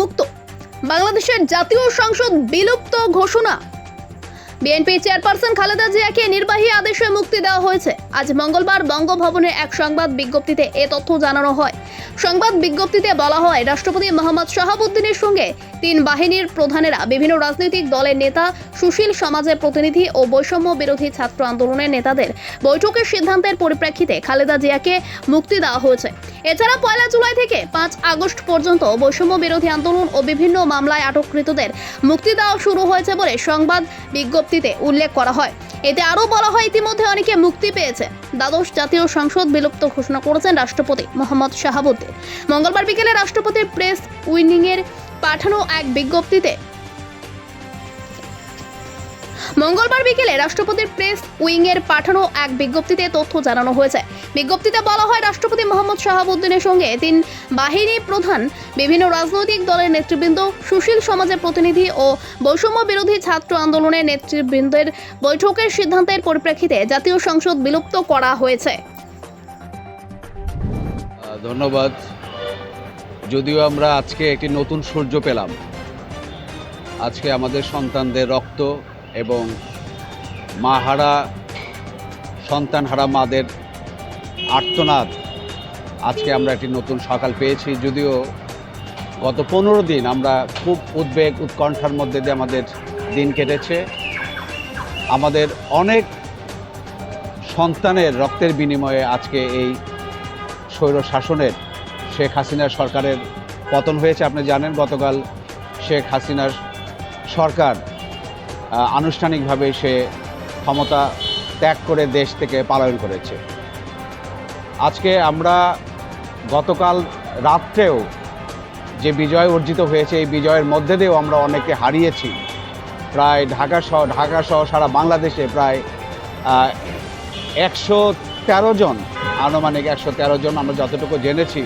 মুক্ত। বাংলাদেশের জাতীয় সংসদ বিলুপ্ত ঘোষণা। বিএনপি চেয়ারপারসন খালেদা জিয়াকে নির্বাহী আদেশে মুক্তি দেওয়া হয়েছে। আজ মঙ্গলবার বঙ্গভবনে এক সংবাদ বিজ্ঞপ্তিতে এ তথ্য জানানো হয়। সংবাদ বিজ্ঞপ্তিতে বলা হয়, রাষ্ট্রপতি মোহাম্মদ শাহাবুদ্দিনের সঙ্গে তিন বাহিনীর প্রধানেরা বিভিন্ন রাজনৈতিক দলের নেতা, সুশীল সমাজের প্রতিনিধি ও বৈষম্য বিরোধী ছাত্র আন্দোলনের নেতাদের বৈঠকের সিদ্ধান্তের পরিপ্রেক্ষিতে খালেদা জিয়াকে মুক্তি দেওয়া হয়েছে। এছাড়া পয়লা জুলাই থেকে পাঁচ আগস্ট পর্যন্ত বৈষম্য বিরোধী আন্দোলন ও বিভিন্ন মামলায় আটককৃতদের মুক্তি দেওয়া শুরু হয়েছে বলে সংবাদ বিজ্ঞপ্তিতে উল্লেখ করা হয়। এতে আরও বলা হয়, ইতিমধ্যে অনেকে মুক্তি পেয়েছে। দ্বাদশ জাতীয় সংসদ বিলুপ্ত ঘোষণা করেছেন রাষ্ট্রপতি মোহাম্মদ শাহাবুদ্দিন। মঙ্গলবার বিকেলে রাষ্ট্রপতির প্রেস উইনিংয়ের পাঠানো এক বিজ্ঞপ্তিতে। মঙ্গলবার বিকেলে রাষ্ট্রপতির প্রেস উইংয়ের পাঠানো এক বিজ্ঞপ্তিতে তথ্য জানানো হয়েছে। বিজ্ঞপ্তিতে বলা হয়, রাষ্ট্রপতি মোহাম্মদ শাহাবুদ্দিনের সঙ্গে তিন বাহিনী প্রধান, বিভিন্ন রাজনৈতিক দলের নেতৃবৃন্দ, সুশীল সমাজের প্রতিনিধি ও বৈষম্য বিরোধী ছাত্র আন্দোলনের নেতৃবৃন্দের বৈঠকের সিদ্ধান্তের পরিপ্রেক্ষিতে জাতীয় সংসদ বিলুপ্ত করা হয়েছে। ধন্যবাদ। যদিও আমরা আজকে একটি নতুন সূর্য পেলাম। আজকে আমাদের সন্তানদের রক্ত এবং মা মাহারা, সন্তানহারা মাদের আর্তনাদ আজকে আমরা একটি নতুন সকাল পেয়েছি। যদিও গত পনেরো দিন আমরা খুব উদ্বেগ, উৎকণ্ঠার মধ্যে দিয়ে আমাদের দিন কেটেছে। আমাদের অনেক সন্তানের রক্তের বিনিময়ে আজকে এই স্বৈর শাসনের শেখ হাসিনার সরকারের পতন হয়েছে, আপনি জানেন, গতকাল শেখ হাসিনার সরকার আনুষ্ঠানিকভাবে সে ক্ষমতা ত্যাগ করে দেশ থেকে পালায়ন করেছে। আজকে আমরা গতকাল রাত্রেও যে বিজয় অর্জিত হয়েছে, এই বিজয়ের মধ্যে দিয়েও আমরা অনেকে হারিয়েছি। প্রায় ঢাকা সহ ঢাকা সহ সারা বাংলাদেশে প্রায় একশো তেরো জন, আনুমানিক একশো তেরো জন আমরা যতটুকু জেনেছি